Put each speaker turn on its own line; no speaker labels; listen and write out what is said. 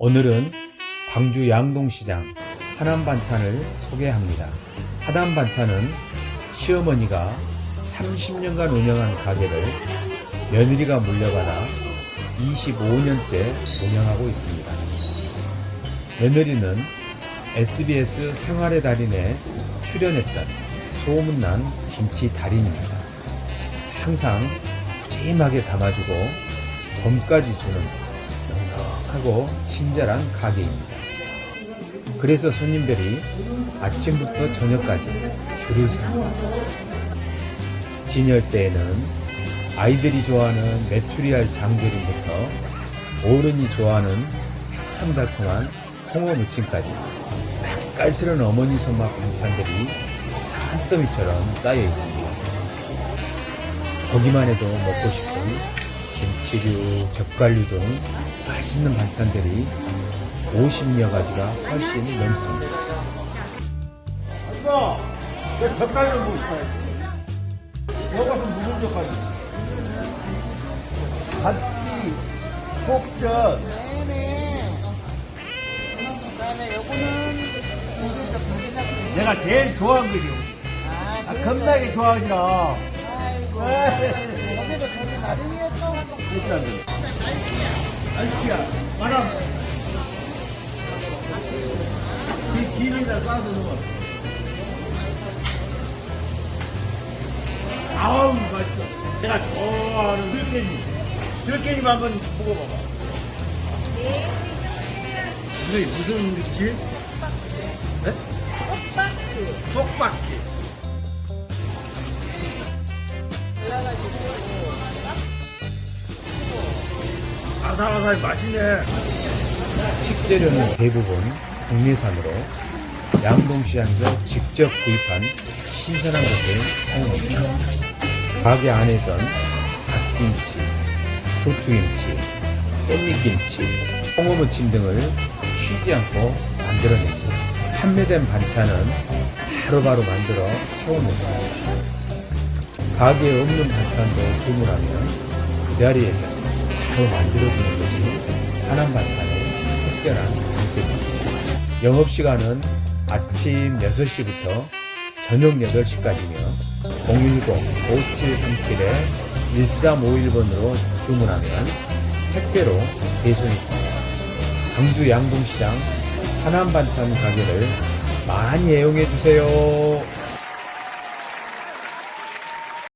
오늘은 광주 양동시장 하남 반찬을 소개합니다. 하남 반찬은 시어머니가 30년간 운영한 가게를 며느리가 물려받아 25년째 운영하고 있습니다. 며느리는 SBS 생활의 달인에 출연했던 소문난 김치 달인입니다. 항상 푸짐하게 담아주고 봄까지 주는 하고 친절한 가게입니다. 그래서 손님들이 아침부터 저녁까지 줄을 섭니다. 진열 때에는 아이들이 좋아하는 메추리알 장조림부터 어른이 좋아하는 새콤달콤한 홍어 무침까지 깔스런 어머니 손맛 반찬들이 산더미처럼 쌓여 있습니다. 보기만 해도 먹고 싶은 김치류, 젓갈류 등 맛있는 반찬들이 50여 가지가 훨씬 넘습니다.
이거 내 젓갈로 뭐 있어요? 이것은 무슨 젓갈이? 같이 속젓
네네. 그다음에 요거는
내가 제일 좋아하는 거지.
아,
아? 겁나게 좋아하지라.
아이고. 여기도 저기 나름이야 또.
그렇게 안 돼. 알치야, 바람. 이 김에다 싸서 넣어. 아우 맛있어. 내가 좋아하는 들깨지. 들깨지만 한번 먹어봐봐. 이게 무슨 김치? 네?
꽃박지.
속박치. 아삭아삭 맛있네.
식재료는 대부분 국내산으로 양동시장에서 직접 구입한 신선한 것을 사용합니다. 가게 안에선 갓김치, 고추김치, 깻잎김치, 홍어무침 등을 쉬지 않고 만들어냅니다. 판매된 반찬은 바로바로 만들어 채워 먹습니다. 가게에 없는 반찬도 주문하면 그 자리에서 바로 만들어주는 것이 하남 반찬의 특별한 장점입니다. 영업시간은 아침 6시부터 저녁 8시까지며 010-5737-1351번으로 주문하면 택배로 배송이 됩니다. 광주 양동시장 하남 반찬 가게를 많이 애용해 주세요.